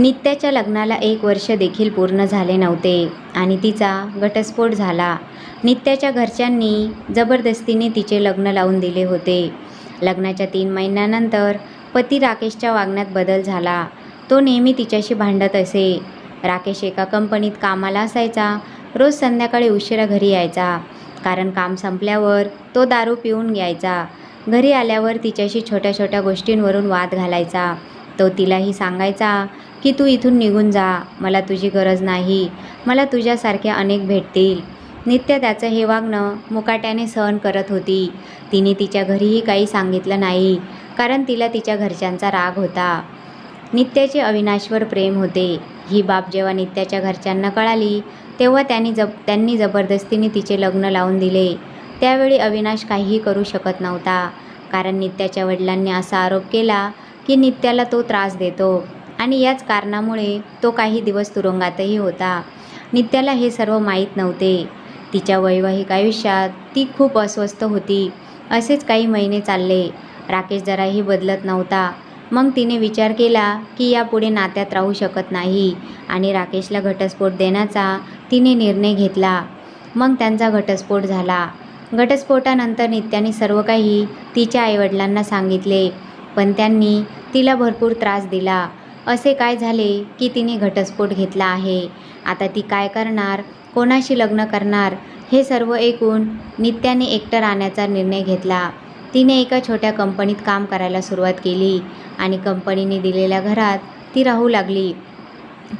नित्याच्या लग्नाला एक वर्ष देखील पूर्ण झाले नव्हते आणि तिचा घटस्फोट झाला. नित्याच्या घरच्यांनी जबरदस्तीने तिचे लग्न लावून दिले होते. लग्नाच्या तीन महिन्यानंतर पती राकेशच्या वागण्यात बदल झाला. तो नेहमी तिच्याशी भांडत असे. राकेश एका कंपनीत कामाला असायचा. रोज संध्याकाळी उशिरा घरी यायचा. कारण काम संपल्यावर तो दारू पिऊन घ्यायचा. घरी आल्यावर तिच्याशी छोट्या छोट्या गोष्टींवरून वाद घालायचा. तो तिलाही सांगायचा की तू इथून निघून जा. मला तुझी गरज नाही. मला तुझ्यासारख्या अनेक भेटतील. नित्य त्याचं हे वागणं मुकाट्याने सहन करत होती. तिने तिच्या घरीही काही सांगितलं नाही कारण तिला तिच्या घरच्यांचा राग होता. नित्याचे अविनाशवर प्रेम होते. ही बाब जेव्हा नित्याच्या घरच्यांना कळाली तेव्हा त्यांनी जब त्यांनी जबरदस्तीने तिचे लग्न लावून दिले. त्यावेळी अविनाश काहीही करू शकत नव्हता कारण नित्याच्या वडिलांनी असा आरोप केला की नित्याला तो त्रास देतो. आणि याच कारणामुळे तो काही दिवस तुरुंगातही होता. नित्याला हे सर्व माहीत नव्हते. तिच्या वैवाहिक आयुष्यात ती खूप अस्वस्थ होती. असेच काही महिने चालले. राकेश जराही बदलत नव्हता. मग तिने विचार केला की यापुढे नात्यात राहू शकत नाही आणि राकेशला घटस्फोट देण्याचा तिने निर्णय घेतला. मग त्यांचा घटस्फोट झाला. घटस्फोटानंतर नित्याने सर्व काही तिच्या आईवडिलांना सांगितले. पण त्यांनी तिला भरपूर त्रास दिला. असे काय झाले की तिने घटस्फोट घेतला आहे? आता ती काय करणार? कोणाशी लग्न करणार? हे सर्व ऐकून नित्याने एकटं राहण्याचा निर्णय घेतला. तिने एका छोट्या कंपनीत काम करायला सुरुवात केली आणि कंपनीने दिलेल्या घरात ती राहू लागली.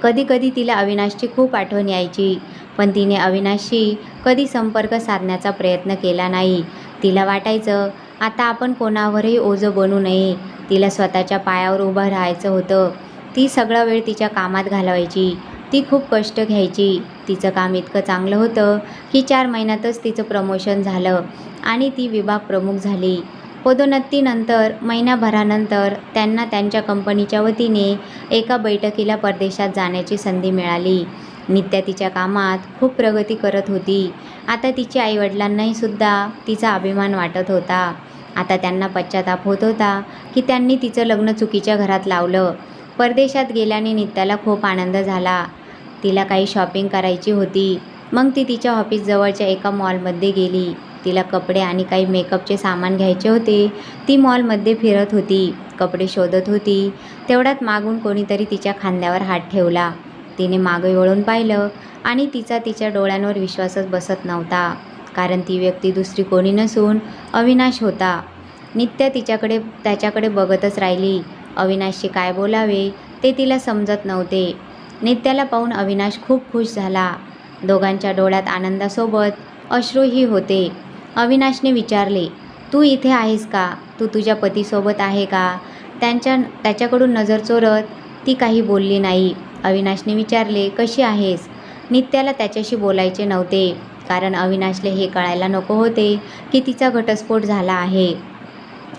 कधीकधी तिला अविनाशची खूप आठवण यायची पण तिने अविनाशशी कधी संपर्क साधण्याचा प्रयत्न केला नाही. तिला वाटायचं आता आपण कोणावरही ओझं बनू नये. तिला स्वतःच्या पायावर उभं राहायचं होतं. ती सगळा वेळ तिच्या कामात घालवायची. ती खूप कष्ट घ्यायची. तिचं काम इतकं चांगलं होतं की चार महिन्यातच तिचं प्रमोशन झालं आणि ती विभाग प्रमुख झाली. पदोन्नतीनंतर महिन्याभरानंतर त्यांना त्यांच्या कंपनीच्या वतीने एका बैठकीला परदेशात जाण्याची संधी मिळाली. नित्या तिच्या कामात खूप प्रगती करत होती. आता तिच्या आईवडिलांनाही सुद्धा तिचा अभिमान वाटत होता. आता त्यांना पश्चाताप होत होता की त्यांनी तिचं लग्न चुकीच्या घरात लावलं. परदेशात गेल्याने नित्याला खूप आनंद झाला. तिला काही शॉपिंग करायची होती. मग ती तिच्या ऑफिसजवळच्या एका मॉलमध्ये गेली. तिला कपडे आणि काही मेकअपचे सामान घ्यायचे होते. ती मॉलमध्ये फिरत होती. कपडे शोधत होती. तेवढ्यात मागून कोणीतरी तिच्या खांद्यावर हात ठेवला. तिने मागे वळून पाहिलं आणि तिचा तिच्या डोळ्यांवर विश्वासच बसत नव्हता. कारण ती व्यक्ती दुसरी कोणी नसून अविनाश होता. नित्य तिच्याकडे त्याच्याकडे बघतच राहिली. अविनाशशी काय बोलावे ते तिला समजत नव्हते. नित्याला पाहून अविनाश खूप खुश झाला. दोघांच्या डोळ्यात आनंदासोबत अश्रूही होते. अविनाशने विचारले तू इथे आहेस का? तू तुझ्या पतीसोबत आहे का? त्यांच्या त्याच्याकडून नजर चोरत ती काही बोलली नाही. अविनाशने विचारले कशी आहेस? नित्याला त्याच्याशी बोलायचे नव्हते कारण अविनाशले हे कळायला नको होते की तिचा घटस्फोट झाला आहे.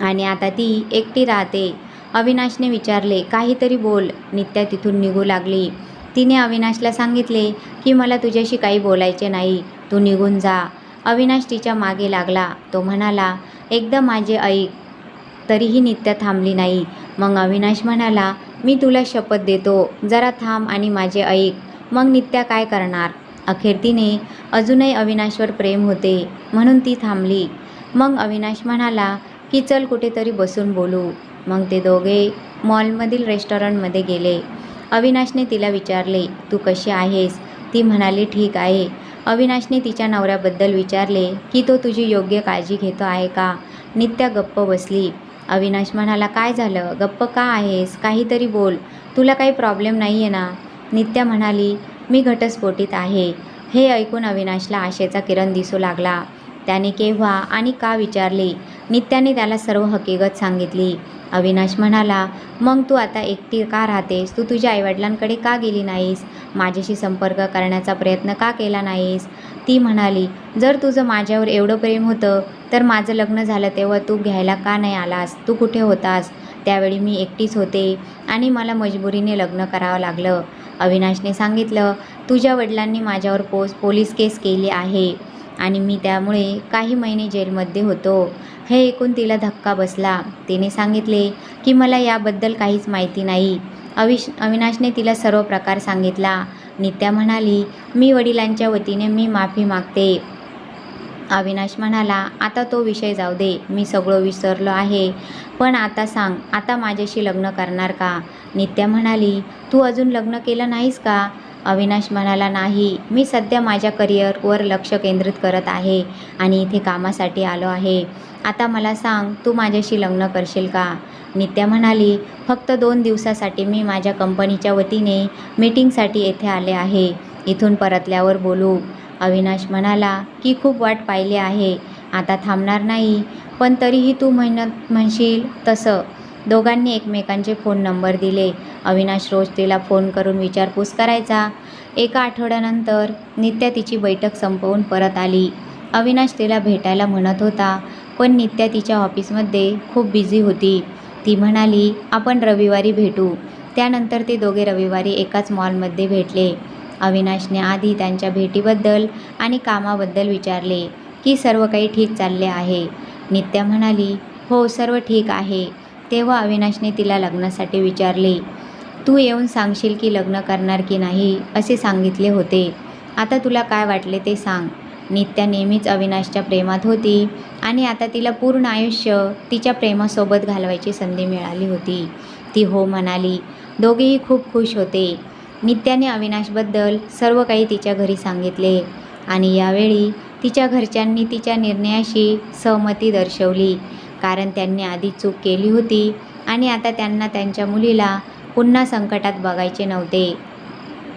आणि आता ती एकटी राहते. अविनाशने विचारले काहीतरी बोल. नित्या तिथून निघू लागली. तिने अविनाशला सांगितले की मला तुझ्याशी काही बोलायचे नाही. तू निघून जा. अविनाश तिच्यामागे लागला. तो म्हणाला एकदा माझे ऐक तरीही नित्या थांबली नाही. मग अविनाश म्हणाला मी तुला शपथ देतो. जरा थांब आणि माझे ऐक. मग नित्या काय करणार? अखेर तिने अजूनही अविनाशवर प्रेम होते. म्हणून ती थांबली. मग अविनाश म्हणाला की चल कुठेतरी बसून बोलू. मग ते दोघे मॉलमधील रेस्टॉरंटमध्ये गेले. अविनाशने तिला विचारले तू कशी आहेस? ती म्हणाली ठीक आहे. अविनाशने तिच्या नवऱ्याबद्दल विचारले की तो तुझी योग्य काळजी घेतो आहे का? नित्या गप्प बसली. अविनाश म्हणाला काय झालं? गप्प का आहेस? काहीतरी बोल. तुला काही प्रॉब्लेम नाही आहे ना? नित्या म्हणाली मी घटस्फोटीत आहे. हे ऐकून अविनाशला आशेचा किरण दिसू लागला. त्याने केव्हा आणि का विचारले नित्याने त्याला सर्व हकीकत सांगितली. अविनाश म्हणाला मग तू आता एकटी का राहतेस? तू तुझ्या आईवडिलांकडे का गेली नाहीस? माझ्याशी संपर्क करण्याचा प्रयत्न का केला नाहीस? ती म्हणाली जर तुझं माझ्यावर एवढं प्रेम होतं तर माझं लग्न झालं तेव्हा तू घ्यायला का नाही आलास? तू कुठे होतास? त्यावेळी मी एकटीच होते आणि मला मजबुरीने लग्न करावं लागलं. अविनाशने सांगितलं तुझ्या वडिलांनी माझ्यावर पोस पोलीस केस केली आहे. आणि मी त्यामुळे काही महिने जेलमध्ये होतो. हे ऐकून तिला धक्का बसला. तिने सांगितले की मला याबद्दल काहीच माहिती नाही. अविश अविनाशने तिला सर्व प्रकार सांगितला. नित्या म्हणाली मी वडिलांच्या वतीने मी माफी मागते. अविनाश म्हणाला आता तो विषय जाऊ दे. मी सगळं विसरलो आहे. पण आता सांग आता माझ्याशी लग्न करणार का? नित्या म्हणाली तू अजून लग्न केलं नाहीस का? अविनाश म्हणाला नाही मी सध्या माझ्या करिअरवर लक्ष केंद्रित करत आहे आणि इथे कामासाठी आलो आहे. आता मला सांग तू माझ्याशी लग्न करशील का? नित्या म्हणाली फक्त दोन दिवसासाठी मी माझ्या कंपनीच्या वतीने मीटिंगसाठी येथे आले आहे. इथून परतल्यावर बोलू. अविनाश म्हणाला की खूप वाट पाहिली आहे. आता थांबणार नाही पण तरीही तू म्हणत म्हणशील तसं. दोघांनी एकमेकांचे फोन नंबर दिले. अविनाश रोज तिला फोन करून विचारपूस करायचा. एका आठवड्यानंतर नित्या तिची बैठक संपवून परत आली. अविनाश तिला भेटायला म्हणत होता पण नित्या तिच्या ऑफिसमध्ये खूप बिझी होती. ती म्हणाली आपण रविवारी भेटू. त्यानंतर ते दोघे रविवारी एकाच मॉलमध्ये भेटले. अविनाशने आधी त्यांच्या भेटीबद्दल आणि कामाबद्दल विचारले की सर्व काही ठीक चालले आहे. नित्या म्हणाली हो सर्व ठीक आहे. तेव्हा अविनाशने तिला लग्नासाठी विचारले तू येऊन सांगशील की लग्न करणार की नाही असे सांगितले होते. आता तुला काय वाटले ते सांग. नित्या नेहमीच अविनाशच्या प्रेमात होती आणि आता तिला पूर्ण आयुष्य तिच्या प्रेमासोबत घालवायची संधी मिळाली होती. ती हो म्हणाली दोघेही खूप खुश होते. नित्याने अविनाशबद्दल सर्व काही तिच्या घरी सांगितले आणि यावेळी तिच्या घरच्यांनी तिच्या निर्णयाशी सहमती दर्शवली. कारण त्यांनी आधी चूक केली होती आणि आता त्यांना त्यांच्या मुलीला पुन्हा संकटात बघायचे नव्हते.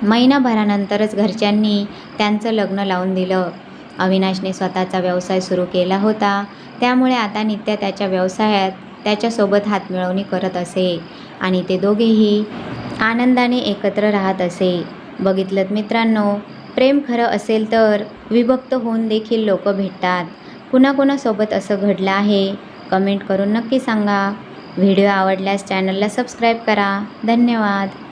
महिनाभरानंतरच घरच्यांनी त्यांचं लग्न लावून दिलं. अविनाशने स्वतःचा व्यवसाय सुरू केला होता. त्यामुळे आता नित्या त्याच्या व्यवसायात त्याच्यासोबत हातमिळवणी करत असे आणि ते दोघेही आनंदाने एकत्र राहत असे. बघितलं मित्रांनो प्रेम खरं असेल तर विभक्त होऊन देखील लोक भेटतात. कुणाकुणासोबत असं घडलं आहे कमेंट करून नक्की सांगा. व्हिडिओ आवडल्यास चॅनलला सबस्क्राईब करा. धन्यवाद.